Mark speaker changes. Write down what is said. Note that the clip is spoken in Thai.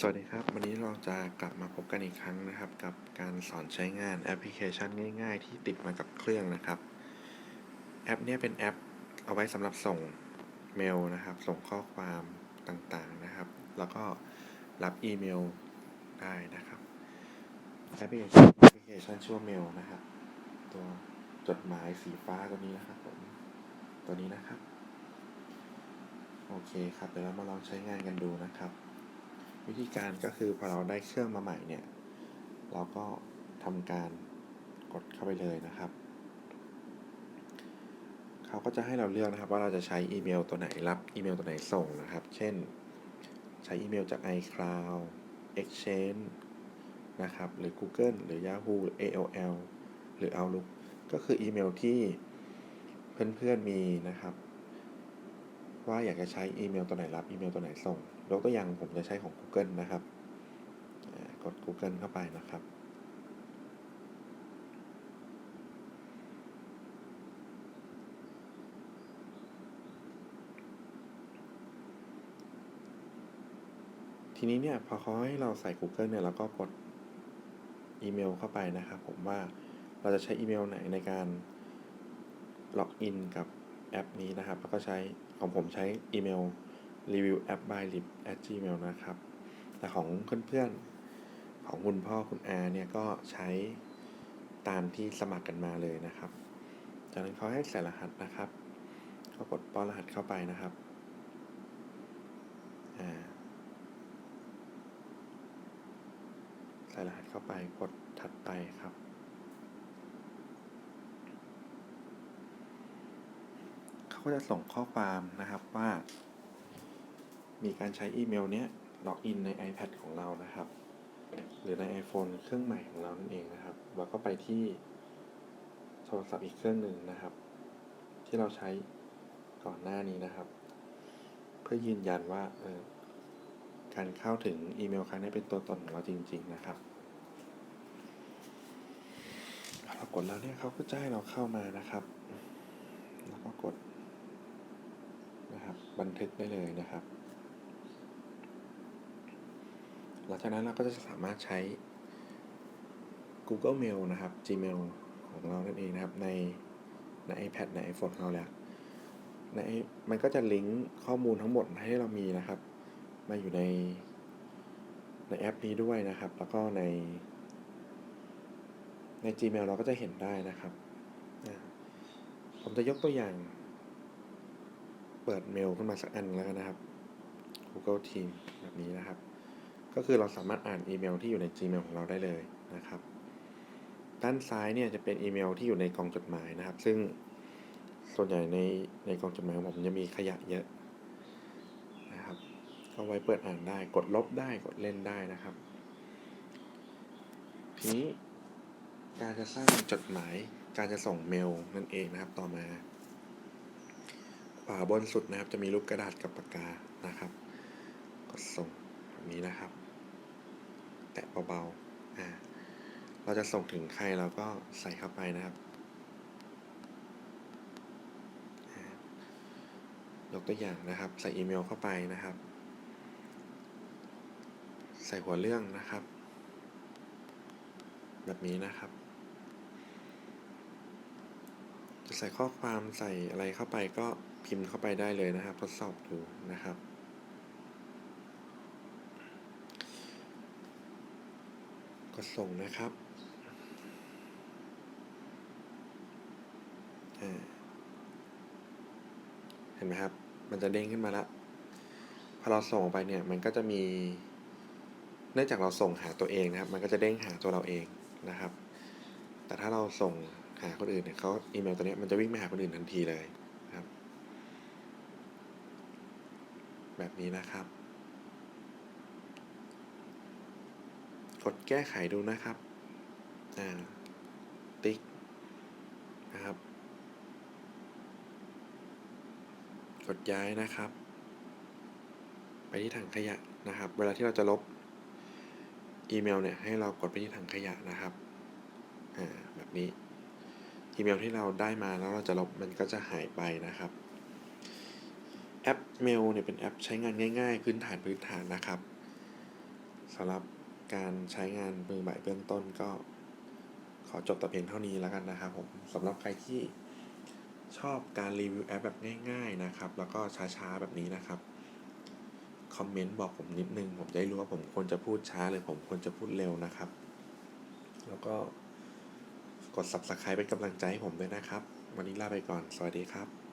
Speaker 1: สวัสดีครับ วันนี้เราจะกลับมาพบกันอีกครั้งนะครับ กับการสอนใช้งานแอปพลิเคชันง่าย ๆ ที่ติดมากับเครื่องนะครับ แอปนี้เป็นแอปเอาไว้สำหรับส่งเมลนะครับ ส่งข้อความต่างๆนะครับ แล้วก็รับอีเมลได้นะครับแอปพลิเคชันแอปพลิเคชันชื่อว่าเมลนะครับ ตัวจดหมายสีฟ้าตัวนี้นะครับผมตัวนี้นะครับ โอเคครับเดี๋ยวเรามาลองใช้งานกันดูนะครับ วิธีการก็คือพอเราได้เครื่องมาใหม่เนี่ย เราก็ทำการกดเข้าไปเลยนะครับ เขาก็จะให้เราเลือกนะครับว่าเราจะใช้อีเมลตัวไหนรับอีเมลตัวไหนส่งนะครับ เช่น ใช้อีเมลจาก iCloud Exchange นะครับ หรือ Google หรือ Yahoo หรือ AOL หรือ Outlook ก็คืออีเมลที่เพื่อนๆมีนะครับ ว่าอยากจะใช้อีเมลตัวไหนรับอีเมลตัวไหนส่ง ยกตัวอย่างผมจะใช้ของ Google นะครับ กด Google เข้าไปนะครับ ทีนี้เนี่ยพอเขาให้เราใส่ Google เนี่ยเราก็กดอีเมลเข้าไปนะครับผมว่าเราจะใช้อีเมลไหนในการล็อกอินกับแอปนี้นะครับ แล้วก็ใช้ของผมใช้อีเมล review app by lib at gmail นะครับ แต่ของเพื่อนๆ ของคุณพ่อคุณอาเนี่ย ก็ใช้ตามที่สมัครกันมาเลยนะครับ จากนั้นเขาให้ใส่รหัสนะครับ ก็กดป้อนรหัสเข้าไปนะครับ ใส่รหัสเข้าไปกดถัดไปครับเขาก็จะส่งข้อความนะครับว่า มีการใช้อีเมลเนี้ยล็อกอินใน iPad ของเรานะครับ หรือใน iPhone เครื่องใหม่ของเรานั่นเองนะครับ แล้วก็ไปที่โทรศัพท์อีกเครื่องหนึ่งนะครับ ที่เราใช้ก่อนหน้านี้นะครับ เพื่อยืนยันว่าเออการเข้าถึงอีเมลครั้งนี้เป็นตัวตนของเราจริง ๆ นะครับเรากดแล้วเนี่ยเขาก็จะให้เราเข้ามานะครับ แล้วก็กดนะครับบันทึกได้เลยนะครับ หลังจากนั้นเราก็จะสามารถใช้ Google Mail นะครับ Gmail ของเรานั่นเองนะครับ ในใน iPad ใน iPhone ของเราแล้วในมันก็จะลิงก์ข้อมูลทั้งหมดให้เรามีนะครับ มาอยู่ในในแอปนี้ด้วยนะครับ แล้วก็ใน ใน Gmail เราก็จะเห็นได้นะครับ ผมจะยกตัวอย่าง เปิดเมลขึ้นมาสักอันแล้วกันนะครับ Google Team แบบนี้นะครับ ก็คือเราสามารถอ่านอีเมลที่อยู่ใน Gmail ของเราได้เลยนะครับ ด้านซ้ายเนี่ยจะเป็นอีเมลที่อยู่ในกล่องจดหมายนะครับ ซึ่งส่วนใหญ่ในในกล่องจดหมายของผมจะมีขยะเยอะนะครับ ก็ไว้เปิดอ่านได้ กดลบได้กดเล่นได้นะครับ ทีนี้การจะสร้างจดหมาย การจะส่งเมลนั่นเองนะครับ ต่อมาขวาบนสุดนะครับ จะมีรูปกระดาษกับปากกานะครับ กดส่งแบบนี้นะครับ ตะเบาๆอ่าเราจะส่งถึงใครเราก็ใส่เข้าไปนะครับยกตัวอย่างนะครับ ใส่อีเมลเข้าไปนะครับ ใส่หัวเรื่องนะครับ แบบนี้นะครับ จะใส่ข้อความใส่อะไรเข้าไปก็พิมพ์เข้าไปได้เลยนะครับ ทดสอบดูนะครับ ดส่งนะครับเห็นไหมครับ มันจะเด้งขึ้นมาล้วพอเราส่งไปเนี่ย มันก็จะมี เนื่องจากเราส่งหาตัวเองนะครับ มันก็จะเด้งหาตัวเราเองนะครับ แต่ถ้าเราส่งหาคนอื่นเนี่ยเขาอีเมลตัวเนี้ยมันจะวิ่งไปหาคนอื่นทันทีเลยนะครับ แบบนี้นะครับ ดแก้ไขดูนะครับติ๊กนะครับ กดย้ายนะครับ ไปที่ถังขยะนะครับ เวลาที่เราจะลบอีเมลเนี่ยให้เรากดไปที่ถังขยะนะครับแบบนี้อีเมลที่เราได้มาแล้วเราจะลบมันก็จะหายไปนะครับแอปเมลเนี่ยเป็นแอปใช้งานง่าย ๆ พื้นฐานพื้นฐานนะครับสำหรับ การใช้งานมือใหม่เบื้องต้นก็ขอจบแต่เพียงเท่านี้แล้วกันนะครับผมสำหรับใครที่ชอบการรีวิวแอปแบบง่ายๆนะครับ แล้วก็ช้าๆแบบนี้นะครับ คอมเมนต์บอกผมนิดนึง ผมจะได้รู้ว่าผมควรจะพูดช้าหรือผมควรจะพูดเร็วนะครับ แล้วก็กด subscribe เป็นกำลังใจให้ผมด้วยนะครับ วันนี้ลาไปก่อน สวัสดีครับ